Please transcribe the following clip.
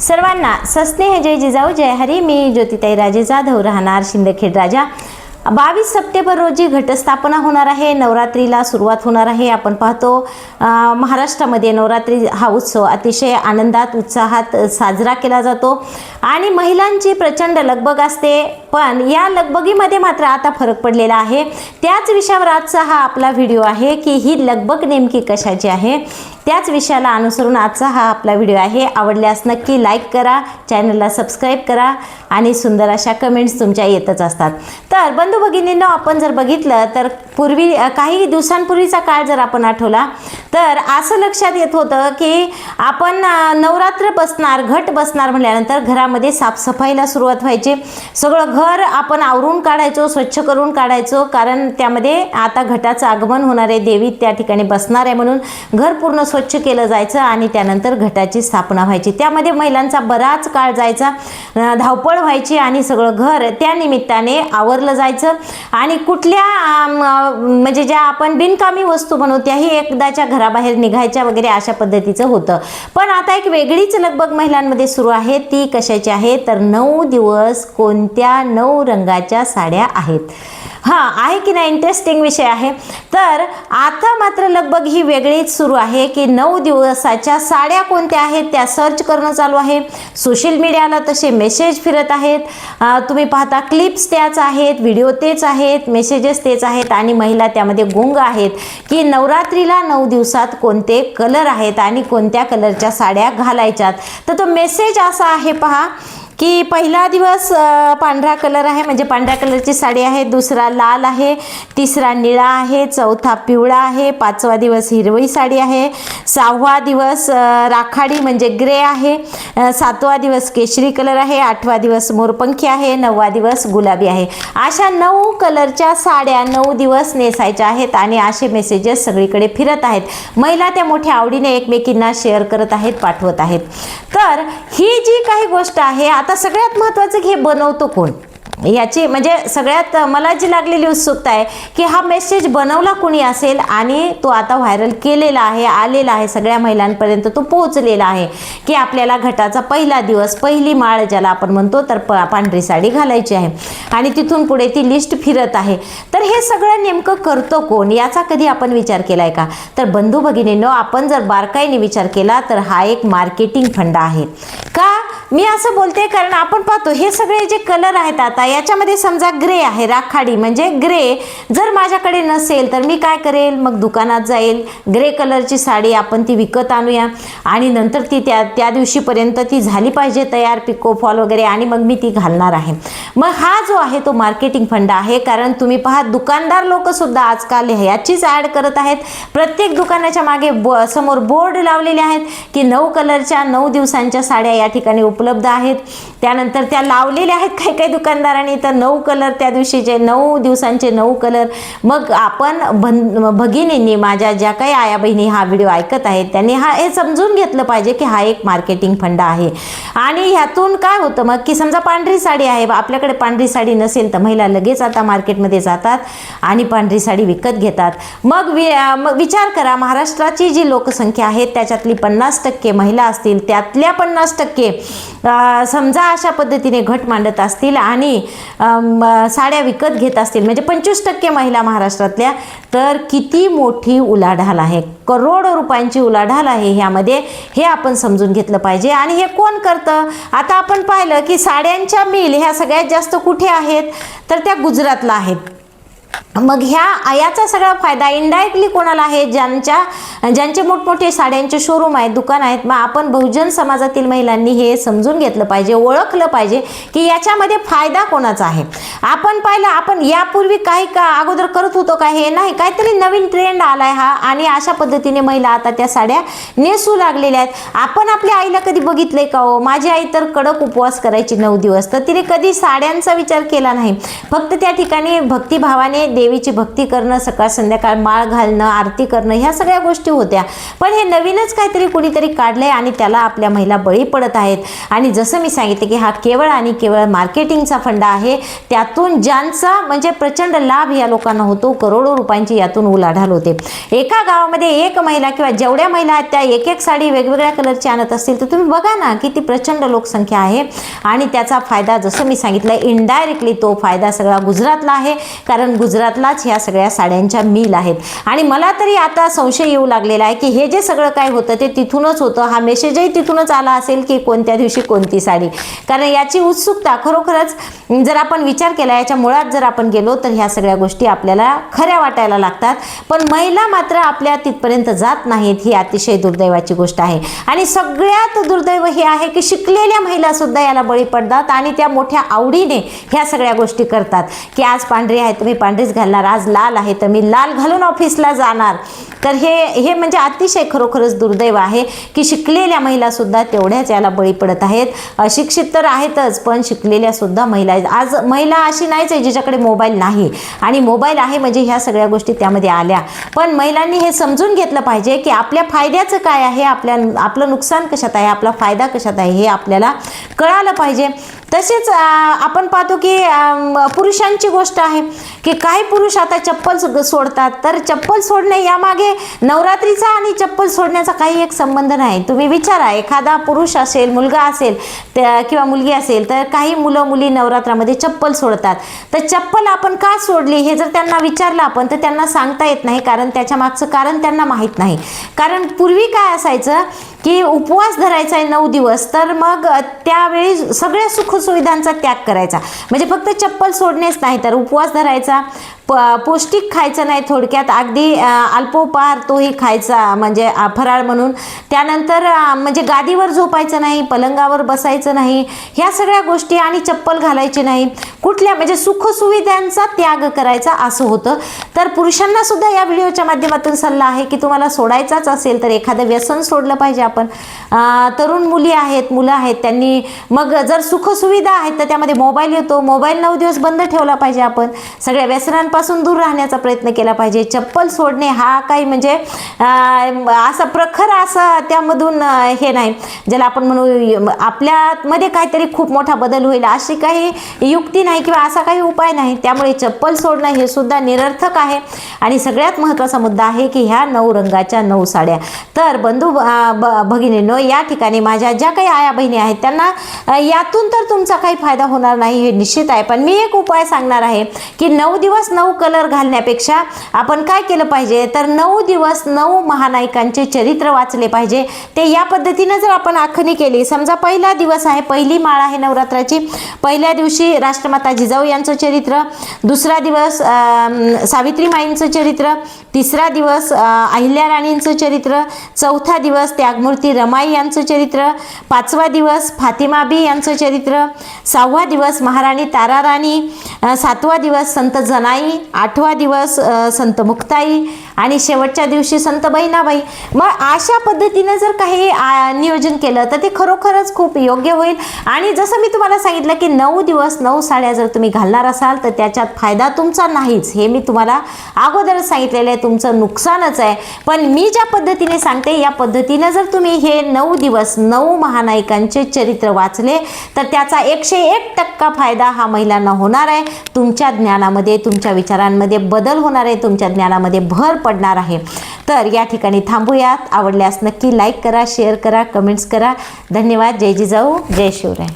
सर्वांना सस्नेह जय जिजाऊ जय हरी. मी ज्योतिताई राजे जाधव राहणार शिंदखेड राजा. बावीस सप्टेंबर रोजी घटस्थापना होणार आहे. नवरात्रीला सुरुवात होणार आहे. आपण पाहतो महाराष्ट्रामध्ये नवरात्री हा उत्सव अतिशय आनंदात उत्साहात साजरा केला जातो. आणि महिलांची प्रचंड लगबग असते. पण या लगबगीमध्ये मात्र आता फरक पडलेला आहे. त्याच विषयावर आजचा हा आपला व्हिडिओ आहे की ही लगबग नेमकी कशाची आहे? त्याच विषयाला अनुसरून आजचा हा आपला व्हिडिओ आहे. आवडल्यास नक्की लाईक करा चॅनलला सबस्क्राईब करा आणि सुंदर अशा कमेंट्स तुमच्या येतच असतात. तर बंधू भगिनींनो आपण जर बघितलं तर पूर्वी काही दिवसांपूर्वीचा काळ जर आपण आठवला तर असं लक्षात येत होतं की आपण नवरात्र बसणार घट बसणार म्हटल्यानंतर घरामध्ये साफसफाईला सुरुवात व्हायची. सगळं घर आपण आवरून काढायचो स्वच्छ करून काढायचो कारण त्यामध्ये आता घटाचं आगमन होणार आहे. देवी त्या ठिकाणी बसणार आहे म्हणून घर पूर्ण स्वच्छ केलं जायचं आणि त्यानंतर घटाची स्थापना व्हायची. त्यामध्ये महिलांचा बराच काळ जायचा धावपळ व्हायची आणि सगळं घर त्या निमित्ताने आवरलं जायचं. आणि कुठल्या म्हणजे ज्या आपण बिनकामी वस्तू बनवू त्याही एकदाच्या घराबाहेर निघायच्या वगैरे अशा पद्धतीचं होतं. पण आता एक वेगळीच लगबग महिलांमध्ये सुरू आहे. ती कशाची आहे? तर नऊ दिवस कोणत्या नऊ रंगाच्या साड्या आहेत? हां आहे की नाही इंटरेस्टिंग विषय आहे? तर आता मात्र लगबग ही वेगळीच सुरू आहे की नऊ दिवसाच्या साड्या कोणत्या आहेत त्या सर्च करणं चालू आहे. सोशल मीडियाला तसे मेसेज फिरत आहेत. तुम्ही पाहता क्लिप्स त्याच आहेत व्हिडिओ तेच आहेत मेसेजेस तेच आहेत आणि महिला त्यामध्ये गुंग आहेत की नवरात्रीला नऊ दिवसात कोणते कलर आहेत आणि कोणत्या कलरच्या साड्या घालायच्यात. तर तो मेसेज असा आहे पहा. की पहिला दिवस पांढरा कलर आहे. म्हणजे पांढऱ्या कलरची साडी आहे दुसरा लाल आहे तिसरा निळा आहे चौथा पिवळा आहे पाचवा दिवस हिरवी साडी आहे सहावा दिवस राखाडी म्हणजे ग्रे आहे सातवा दिवस केशरी कलर आहे आठवा दिवस मोरपंखी आहे नववा दिवस गुलाबी आहे. अशा नऊ कलरच्या साड्या नऊ दिवस नेसायच्या आहेत आणि असे मेसेजेस सगळीकडे फिरत आहेत. महिला त्या मोठ्या आवडीने एकमेकींना शेअर करत आहेत पाठवत आहेत. तर ही जी काही गोष्ट आहे आता आता सगळ्यात महत्त्वाचं की हे बनवतो कोण? याची म्हणजे सगळ्यात मला जी लागलेली उत्सुकता आहे की हा मेसेज बनवला कुणी असेल आणि तो आता व्हायरल केलेला आहे आलेला आहे सगळ्या महिलांपर्यंत तो पोहोचलेला आहे की आपल्याला घटाचा पहिला दिवस पहिली माळ ज्याला आपण म्हणतो तर प पांढरी साडी घालायची आहे. आणि तिथून पुढे ती लिस्ट फिरत आहे. तर हे सगळं नेमकं करतो कोण? याचा कधी आपण विचार केला आहे का? तर बंधू भगिनींनो आपण जर बारकाईने विचार केला तर हा एक मार्केटिंग फंड आहे. का मी असं बोलते कारण आपण पाहतो हे सगळे जे कलर आहेत आता याच्यामध्ये समजा ग्रे आहे राखाडी. म्हणजे ग्रे जर माझ्याकडे नसेल तर मी काय करेल? मग दुकानात जाईल. ग्रे कलरची साडी आपण ती विकत आणूया. आणि नंतर ती त्या त्या दिवशीपर्यंत ती झाली पाहिजे तयार पिको फॉल वगैरे आणि मग मी ती घालणार आहे. मग हा जो आहे तो मार्केटिंग फंड आहे. कारण तुम्ही पहा दुकानदार लोकसुद्धा आजकाल ह्याचीच ॲड करत आहेत. प्रत्येक दुकानाच्या मागे बो समोर बोर्ड लावलेले आहेत की नऊ कलरच्या नऊ दिवसांच्या साड्या या ठिकाणी उप उपलब्ध आहेत. त्यानंतर त्या लावलेल्या आहेत काही काही दुकानदारांनी. तर नऊ कलर त्या दिवशीचे नऊ दिवसांचे नऊ कलर. मग आपण भन भगिनींनी माझ्या ज्या काही आया बहिणी हा व्हिडिओ ऐकत आहेत त्यांनी हा हे समजून घेतलं पाहिजे की हा एक मार्केटिंग फंड आहे. आणि ह्यातून काय होतं मग की समजा पांढरी साडी आहे आपल्याकडे पांढरी साडी नसेल तर महिला लगेच आता मार्केटमध्ये जातात आणि पांढरी साडी विकत घेतात. मग वि मग विचार करा महाराष्ट्राची जी लोकसंख्या आहे त्याच्यातली पन्नास टक्के महिला असतील त्यातल्या पन्नास टक्के समजा अशा पद्धतीने घट मांडत असतील आणि साड्या विकत घेत असतील म्हणजे पंचवीस टक्के महिला महाराष्ट्रातल्या तर किती मोठी उलाढाल आहे? करोडो रुपयांची उलाढाल आहे ह्यामध्ये हे आपण समजून घेतलं पाहिजे. आणि हे कोण करतं? आता आपण पाहिलं की साड्यांच्या मिल ह्या सगळ्यात जास्त कुठे आहेत? तर त्या गुजरातला आहेत. मग ह्या याचा सगळा फायदा इनडायरेक्टली कोणाला आहे? ज्यांच्या ज्यांचे मोठमोठे साड्यांचे शोरूम आहेत दुकान आहेत मग आपण बहुजन समाजातील महिलांनी हे समजून घेतलं पाहिजे ओळखलं पाहिजे की याच्यामध्ये फायदा कोणाचा आहे? आपण पाहिलं आपण यापूर्वी काही का अगोदर करत होतो का हे नाही? काहीतरी नवीन ट्रेंड आलाय हा आणि अशा पद्धतीने महिला आता त्या साड्या नेसू लागलेल्या आहेत. आपण आपल्या आईला कधी बघितलंय का हो? माझी आई तर कडक उपवास करायची नऊ दिवस तर तिने कधी साड्यांचा विचार केला नाही. फक्त त्या ठिकाणी भक्तिभावाने देवी देवीची भक्ती करणं सकाळ संध्याकाळ माळ घालणं आरती करणं ह्या सगळ्या गोष्टी होत्या. पण हे नवीनच काहीतरी कुणीतरी काढलंय आणि त्याला आपल्या महिला बळी पडत आहेत. आणि जसं मी सांगितलं की हा केवळ आणि केवळ मार्केटिंगचा फंडा आहे. त्यातून ज्यांचा म्हणजे प्रचंड लाभ या लोकांना होतो करोडो रुपयांची यातून उलाढाल होते. एका गावामध्ये एक महिला किंवा जेवढ्या महिला आहेत त्या एक एक साडी वेगवेगळ्या कलरची आणत असतील तर तुम्ही बघा ना किती प्रचंड लोकसंख्या आहे. आणि त्याचा फायदा जसं मी सांगितलं इनडायरेक्टली तो फायदा सगळा गुजरातला आहे. कारण गुजरात गुजरातलाच ह्या सगळ्या साड्यांच्या मिल आहेत. आणि मला तरी आता संशय येऊ लागलेला आहे की हे जे सगळं काय होतं ते तिथूनच होतं. हा मेसेजही तिथूनच आला असेल की कोणत्या दिवशी कोणती साडी. कारण याची उत्सुकता खरोखरच जर आपण विचार केला याच्या मुळात जर आपण गेलो तर ह्या सगळ्या गोष्टी आपल्याला खऱ्या वाटायला लागतात. पण महिला मात्र आपल्या तिथपर्यंत जात नाहीत ही अतिशय दुर्दैवाची गोष्ट आहे. आणि सगळ्यात दुर्दैव हे आहे की शिकलेल्या महिला सुद्धा याला बळी पडतात आणि त्या मोठ्या आवडीने ह्या सगळ्या गोष्टी करतात. की आज पांढरी आहे तुम्ही पांढरीच घालणार आज लाल आहे तर मी लाल घालून ऑफिसला जाणार. तर हे हे म्हणजे अतिशय खरोखरच दुर्दैव आहे की शिकलेल्या महिलासुद्धा तेवढ्याच याला बळी पडत आहेत. अशिक्षित तर आहेतच पण शिकलेल्यासुद्धा महिला आहेत. आज महिला अशी नाहीच आहे जिच्याकडे मोबाईल नाही. आणि मोबाईल आहे म्हणजे ह्या सगळ्या गोष्टी त्यामध्ये आल्या. पण महिलांनी हे समजून घेतलं पाहिजे की आपल्या फायद्याचं काय आहे आपल्या आपलं नुकसान कशात आहे आपला फायदा कशात आहे हे आपल्याला कळालं पाहिजे. तसेच आपण पाहतो की पुरुषांची गोष्ट आहे की काही पुरुष आता चप्पल सोडतात. तर चप्पल सोडणे यामागे नवरात्रीचा आणि चप्पल सोडण्याचा काही एक संबंध नाही. तुम्ही विचारा एखादा पुरुष असेल मुलगा असेल त्या- किंवा मुलगी असेल तर काही मुलं मुली नवरात्रामध्ये चप्पल सोडतात. तर चप्पल आपण का सोडली हे जर त्यांना विचारलं आपण तर त्यांना सांगता येत नाही कारण त्याच्या मागचं कारण त्यांना माहीत नाही. कारण पूर्वी काय असायचं की उपवास धरायचा आहे नऊ दिवस तर मग त्यावेळी सगळ्या सुखसुविधांचा त्याग करायचा. म्हणजे फक्त चप्पल सोडणेच नाही तर उपवास धरायचा. प पौष्टिक खायचं नाही थोडक्यात. अगदी अल्पोपहार तोही खायचा म्हणजे फराळ म्हणून. त्यानंतर म्हणजे गादीवर झोपायचं नाही पलंगावर बसायचं नाही ह्या सगळ्या गोष्टी आणि चप्पल घालायची नाही. कुठल्या म्हणजे सुखसुविधांचा त्याग करायचा असं होतं. तर पुरुषांना सुद्धा या व्हिडिओच्या माध्यमातून सल्ला आहे की तुम्हाला सोडायचाच असेल तर एखादं व्यसन सोडलं पाहिजे आपण. तरुण मुली आहेत मुलं आहेत त्यांनी मग जर सुखसुविधा आहेत तर त्यामध्ये मोबाईल येतो. मोबाईल नऊ दिवस बंद ठेवला पाहिजे आपण. सगळ्या व्यसनांपासून दूर राहण्याचा प्रयत्न केला पाहिजे. चप्पल सोडणे हा काही म्हणजे असं असा प्रखर असा त्यामधून हे नाही. ज्याला आपण म्हणू आपल्यामध्ये काहीतरी खूप मोठा बदल होईल अशी काही युक्ती नाही किंवा असा काही उपाय नाही. त्यामुळे चप्पल सोडणं हे सुद्धा निरर्थक आहे. आणि सगळ्यात महत्त्वाचा मुद्दा आहे की ह्या नऊ रंगाच्या नऊ साड्या. तर बंधू भगिनीनो या ठिकाणी माझ्या ज्या काही आया बहिणी आहेत त्यांना यातून तर तुमचा काही फायदा होणार नाही हे निश्चित आहे. पण मी एक उपाय सांगणार आहे की नऊ दिवस नऊ कलर घालण्यापेक्षा आपण काय केलं पाहिजे? तर नऊ दिवस नऊ महानायकांचे चरित्र वाचले पाहिजे. ते या पद्धतीनं जर आपण आखणी केली समजा पहिला दिवस आहे पहिली माळ आहे नवरात्राची. पहिल्या दिवशी राष्ट्रमाता जिजाऊ यांचं चरित्र दुसरा दिवस सावित्रीमाईंचं चरित्र तिसरा दिवस अहिल्या राणींचं चरित्र चौथा दिवस त्यागमूर्ती रमाई यांचं चरित्र पाचवा दिवस फातिमाबी यांचं चरित्र सहावा दिवस महाराणी ताराराणी राणी सातवा दिवस संत जनाई आठवा दिवस संत मुक्ताई आणि शेवटच्या दिवशी संत बहिणाबाई. मग अशा पद्धतीनं जर काही नियोजन केलं तर ते खरोखरच खूप योग्य होईल. आणि जसं मी तुम्हाला सांगितलं की नऊ दिवस नऊ साड्या जर तुम्ही घालणार असाल तर त्याच्यात फायदा तुमचा नाहीच. हे मी तुम्हाला अगोदरच सांगितलेलं आहे. तुमचं नुकसानच आहे. पण मी ज्या पद्धतीने सांगते या पद्धतीनं जर तुम्ही हे नऊ दिवस नऊ महानायकांचे चरित्र वाचले तर त्याचा एकशे एक टक्का फायदा हा महिलांना होणार आहे. तुमच्या ज्ञानामध्ये तुमच्या विचारांमध्ये बदल होणार आहे. तुमच्या ज्ञानामध्ये भर पडणार आहे. तर या ठिकाणी थांबूयात. आवडल्यास नक्की लाईक करा शेअर करा कमेंट्स करा. धन्यवाद. जय जिजाऊ. जय शिवराय.